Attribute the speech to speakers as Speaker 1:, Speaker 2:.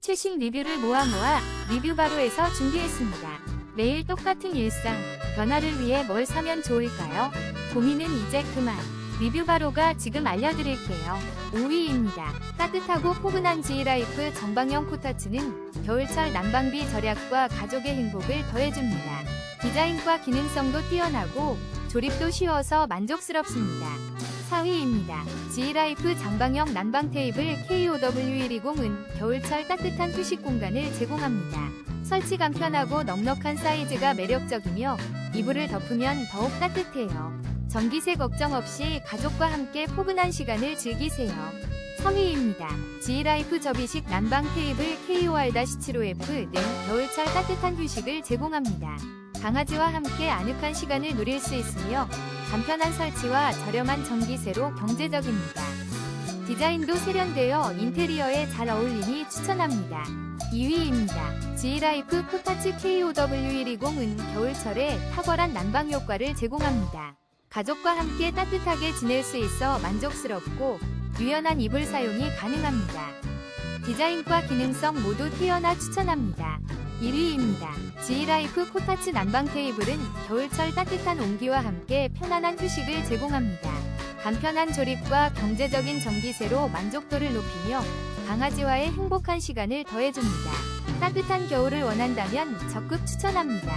Speaker 1: 최신 리뷰를 모아 모아 리뷰 바로에서 준비했습니다. 매일 똑같은 일상, 변화를 위해 뭘 사면 좋을까요? 고민은 이제 그만. 리뷰 바로가 지금 알려드릴게요. 5위입니다. 따뜻하고 포근한 지라이프 전방형 코타츠는 겨울철 난방비 절약과 가족의 행복을 더해줍니다. 디자인과 기능성도 뛰어나고 조립도 쉬워서 만족스럽습니다. 4위입니다. 지라이프 장방형 난방 테이블 KOW120은 겨울철 따뜻한 휴식 공간을 제공합니다. 설치 간편하고 넉넉한 사이즈가 매력적이며 이불을 덮으면 더욱 따뜻해요. 전기세 걱정 없이 가족과 함께 포근한 시간을 즐기세요. 3위입니다. 지라이프 접이식 난방 테이블 KOR-75F 는 겨울철 따뜻한 휴식을 제공합니다. 강아지와 함께 아늑한 시간을 누릴 수 있으며 간편한 설치와 저렴한 전기세로 경제적입니다. 디자인도 세련되어 인테리어에 잘 어울리니 추천합니다. 2위입니다. 지라이프 코타츠 KOW120은 겨울철에 탁월한 난방 효과를 제공합니다. 가족과 함께 따뜻하게 지낼 수 있어 만족스럽고 유연한 이불 사용이 가능합니다. 디자인과 기능성 모두 뛰어나 추천합니다. 1위입니다. 지라이프 코타츠 난방 테이블은 겨울철 따뜻한 온기와 함께 편안한 휴식을 제공합니다. 간편한 조립과 경제적인 전기세로 만족도를 높이며 강아지와의 행복한 시간을 더해줍니다. 따뜻한 겨울을 원한다면 적극 추천합니다.